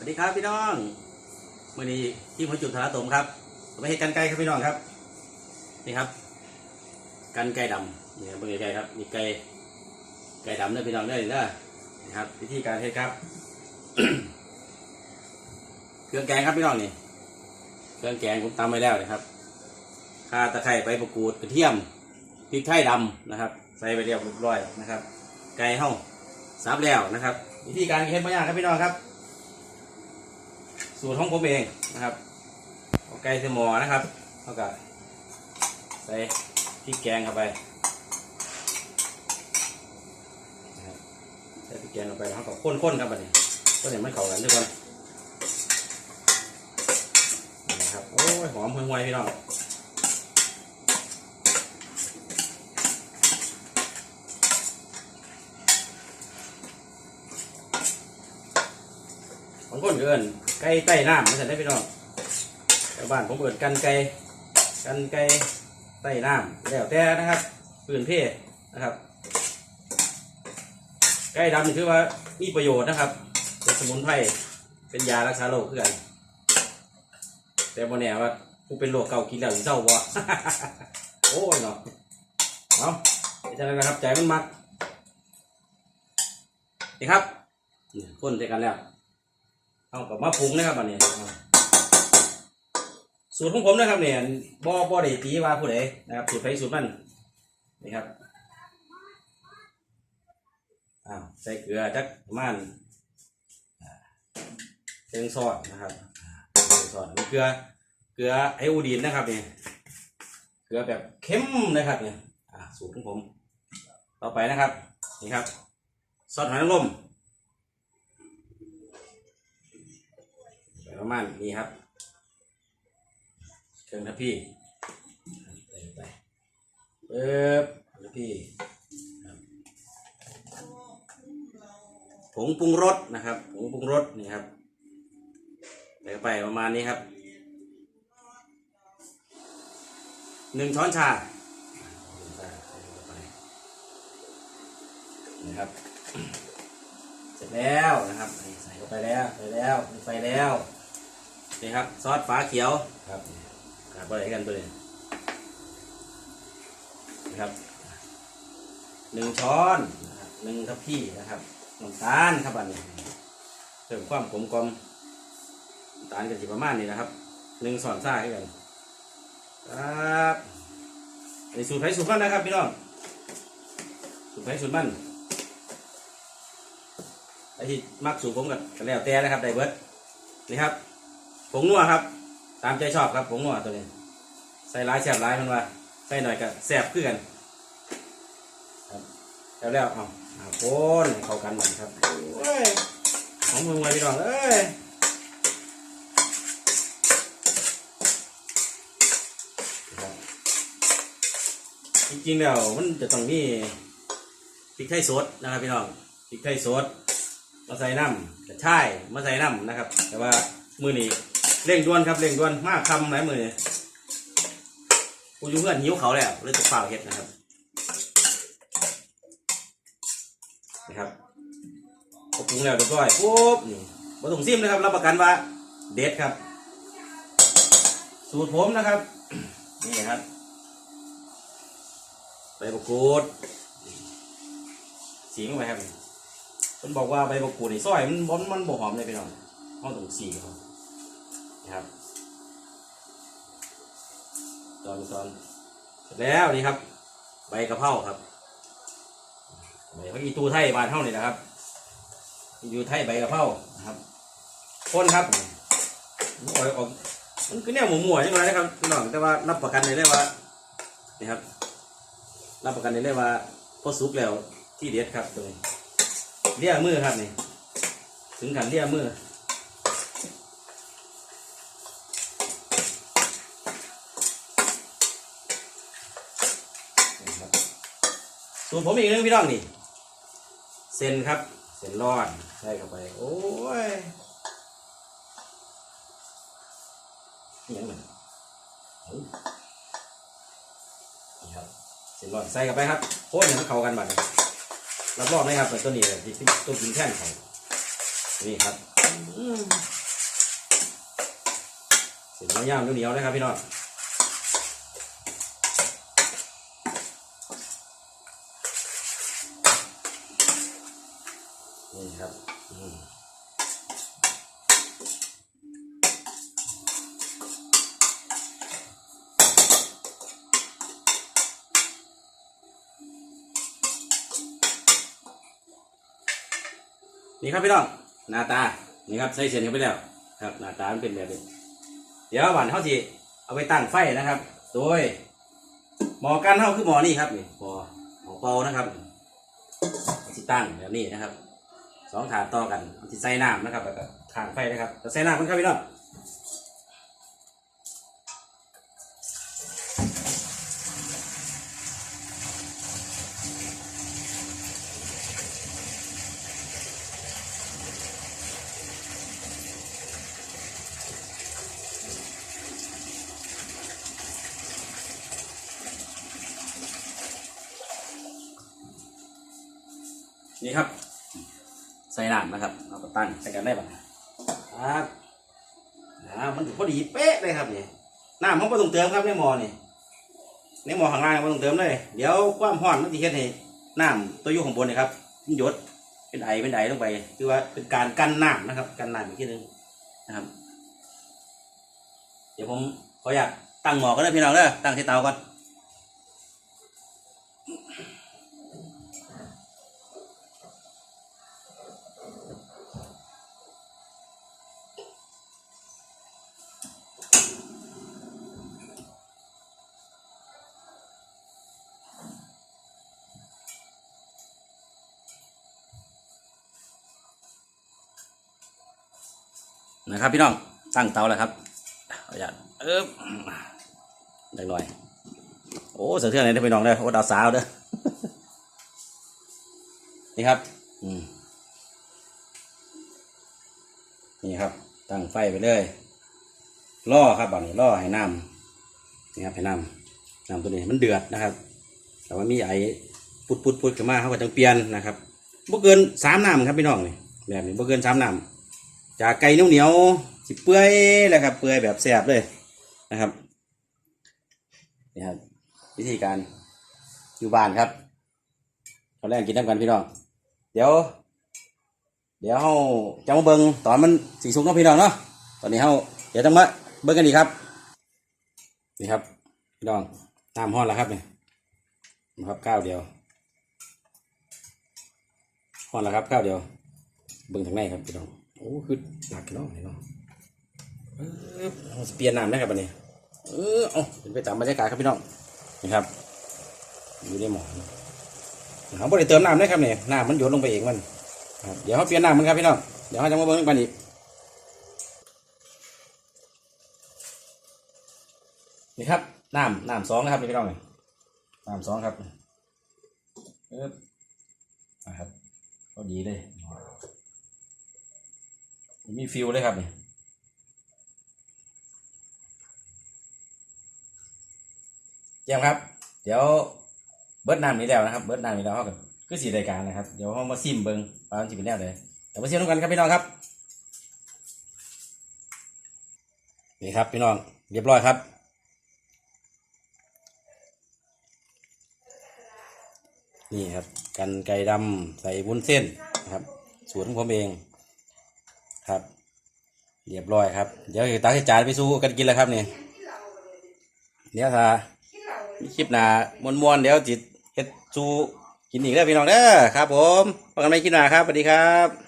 วัสดีครับพี่น้องมื่อนี้ที่ผมจุดธาราตมครับผมไปเห็ดกันไก่ครับพี่น้องครับ นี่ครับ กันไก่ดำนี่ครับเบิ่งไก่ครับ มีไก่ไก่ดำเด้อพี่น้องเด้อนี่เด้อนี่ครับ วิธีการเฮ็ดครับ เครื่องแกงครับพี่น้องนี่ เครื่องแกงผมตำไว้แล้วนะครับข่าตะไคร้ใบมะกรูดกระเทียมพริกไทยดำนะครับ ใส่ไปเรียบร้อยนะครับ ไก่เห่าสับแล้วนะครับ วิธีการเฮ็ดไม่ยากครับพี่น้องครับ สูตรของผมเองนะครับเอาไก่ใส่หม้อนะครับเท่ากับใส่พริกแกงเข้าไปใส่พริกแกงเข้าไปเท่ากับข้นๆครับบัดนี้ก็เห็นมันเข้ากันทุกคนนะครับโอ้ยหอมห่วยๆพี่น้องบางคนเอิน ไก่ใต้น้ำม่ใช่ได้พี่น้องแต่บ้านผมเอินกันไก่กันไก่ใต้น้ำแล้วแต่นะครับปืนเพศนะครับ ไก่ดำนี่คือว่ามีประโยชน์นะครับ เป็นสมุนไพรเป็นยารักษาโรคเพื่อนแต่บนแน่ว่าผู้เป็นโรคเก่ากินแล้วเศร้าบ่โอ้ยเนาะเอาไม่ใช่นะครับใจมันมักนี่ครับนี่คนใส่กันแล้ว เอากับมาปรุงนะครับอันนี้สูตรของผมนะครับเนี่ยบ่บ่ได้ตีว่าผู้ใดนะครับสูตรไผสูตรมันนี่ครับอ้าวใส่เกลือจักประมาณเชิงซอสนะครับเชิงซอสเกลือเกลือไอโอดีนนะครับเนี่ยเกลือแบบเข้มนะครับเนี่ยอ่าสูตรของผม ต่อไปนะครับนี่ครับซอสหอยนางรม ประมาณนี้ครับ เครื่องทัพพี่ใส่ไปเปิบทัพพี่ผงปรุงรสนะครับ ผงปรุงรสนี่ครับใส่ไปประมาณนี้ครับหนึ่งช้อนชาเข้าไปนี่ครับ เสร็จแล้วนะครับ ใส่เข้าไปแล้วใส่แล้วมีไฟแล้ว นี่ครับซอสฟ้าเขียวครับขาดอะไรกันตัวนี้นะครับหนึ่งช้อนนะครับหนึ่งทัพพี่นะครับน้ำตาลครับอันนี้เพิ่มความขมกลมน้ำตาลกันสิประมาณนี้นะครับหนึ่งส่อนซ่าให้กันครับอันนี้สูตรไผ่สูตรมันนะครับพี่น้องสูตรไผ่สูตรมันไอ้ที่มักสูตรผมกับกันแล้วแต่นะครับไดเบิร์ดนี่ครับ ผงนัวครับ ตามใจชอบครับผงนัวตัวนี้ ใส่ร้ายแสบร้ายมันว่าใส่หน่อยก็แสบขึ้นกันครับแล้วแล้วเอาเอาโคนให้เข้ากันหน่อยครับโอ้ยหอมมือไว้พี่น้องเอ้ยครับจริงๆแล้วมันจะต้องมีพริกไทยสดนะครับพี่น้องพริกไทยสดมาใส่น้ำกระชายมาใส่น้ำนะครับ แต่ว่ามือนี้ เร่งด่วนครับเร่งด่วนมากคำหลายมือกูอยู่เพื่อนหิวเขาแล้วเลยตกเปล่าเฮ็ดนะครับนะครับพอปรุงแล้วเรียบร้อยปุ๊บนี่มาต้องซิมนะครับรับประกันว่าเด็ดครับ สูตรผมนะครับ นี่ครับใบมะกรูดสีลงไปครับมันบอกว่าใบมะกรูดนี่ซอยมันมันมันบ่หอมเลยพี่น้องห้องตรงสี่เขา นะครับ ตอนตอนเสร็จแล้วนี่ครับ ใบกระเพราครับใบเขาอีตูไทยบานเท่านี่นะครับอีตูไทยใบกระเพรานะครับคนครับมันออกออกมันคือแนวหมูหมูใช่ไหมนะครับพี่น้องแต่ว่ารับประกันเลยว่านี่ครับ รับประกันเลยว่าพอสุกแล้วที่เด็ดครับตรงนี้เลี่ยมือครับนี่ถึงขันเลี่ยมือนี่ครับ ส่วนผมอีกหนึงพี่น้องนี่ เส้นครับ เส้นร้อนใส่เข้าไป โอ้ยอิหยังมันเอ้านี่ครับ เส้นร้อนใส่เข้าไปครับโค้นให้มันเข้ากันบัดนี้รับรองไหมครับตัวนี้ที่ตัวกินแท่นของนี่ครับอืมเส้นย่างๆเหนียวๆนะครับพี่น้อง นี่ครับอืมนี่ครับพี่น้องหน้าตา นี่ครับใส่เส้นเข้าไปแล้ว ครับหน้าตามันเป็นแบบนี้เดี๋ยวหวานเขาสิเอาไปตั้งไฟนะครับ โดยหมอกันเท่าคือหมอนี่ครับนี่หมอหมอเปานะครับสิตั้งแบบนี้นะครับ สองถาดต่อกันเอาสิใส่น้ำนะครับแล้วก็ทางไฟนะครับจะใส่น้ำมันครับพี่น้องนี่ครับ ส่น้ำนะครับเอาไปตั้งใส่กันได้ปะครับอ่ามันพอดีเป๊ะเลยครับเนี่ยน้ำเขาไม่ต้องเติมครับในหม้อนี่ในหม้อข้างล่างไม่ต้องเติมเลยเดี๋ยวความร้อนมันจะเฮ็ดให้น้ำตัวอยู่ข้างบนนี่ครับมันหยดเป็นไอเป็นไอลงไปคือว่าเป็นการกันน้ำนะครับกันน้ำอีกทีหนึงนะครับ เดี๋ยวผมขออยากตั้งหม้อก็ได้พี่น้องเด้อตั้งที่เตาก่อน นะครับ พี่น้องตั้งเตาแล้วครับขออนุญาเอ๊บเล็กหน่อย โอ้เสือเทือนเลยนะพี่น้องเด้โอ้ดาวสาวเด้อนี่ครับนี่ครับ ตั้งไฟไปเลยล่อครับบัดนี้ล่อให้น้ำนี่ครับให้น้ำน้ำตัวนี้มันเดือดนะครับ แต่ว่ามีไอปุดปุดปุดขึ้นมาเขาก็จังเปลี่ยนนะครับบ่เกินสามน้ำครับพี่น้องนี่แบบนี้บ่เกินสามน้ำ จากไก่เหนียวเหนียวๆสิเปื่อยเลยครับเปื่อยแบบแซ่บเลยนะครับนี่ครับวิธีการอยู่บ้านครับตอนแรกกินน้ำกันพี่น้องเดี๋ยว เดี๋ยวเราจะมาเบิ้งตอนมันสีสุกเนาะพี่น้องเนาะตอนนี้เราเดี๋ยวจะมาเบิ้งกันดีครับนี่ครับพี่น้องน้ำห้อนแล้วครับนี่นะครับก้าวเดียวห้อนแล้วครับก้าวเดียวเบิ้งทางในครับพี่น้อง โอ้คือหนักเนาะนี่เนาะเออเอาสเปลี่ยนน้ำนะครับอันนี้เออเอาเป็นไปตามบรรยากาศครับพี่น้องนี่ครับอยู่ในหม้อเราไม่ได้เติมน้ำนะครับเนี่ยน้ำมันหยดลงไปเองมันครับเดี๋ยวเขาเปลี่ยนน้ำมันครับพี่น้องเดี๋ยวเขาจะมาเบิ้งกันอีกนี่ครับน้ำน้ำสองนะครับพี่น้องนี่น้ำสองครับเออนะครับพอดีเลย มีฟิลเลยครับเนี่ยเยี่ยมครับ เดี๋ยวเบิร์ดน้ำนี้แล้วนะครับ เบิร์ดน้ำนี้แล้วเขาก็คือสีรายการนะครับ เดี๋ยวเขามาซิมเบิงปลาจิเป็นแนวเลยเดี๋ยวมาซิมกันครับพี่น้องครับ นี่ครับพี่น้อง เรียบร้อยครับนี่ครับ กันไก่ดำใส่วุ้นเส้นนะครับ สูตรของผมเอง ครับ เรียบร้อยครับ เดี๋ยวตักให้จานไปสู้กันกินแล้วครับนี่เดี๋ยวถ้าคลิปหน้ามวนๆเดี๋ยวจิตเฮ็ดสู้กินอีกแล้วพี่น้องเด้อครับ ผมพบกันใหม่คลิปหน้าครับสวัสดีครับ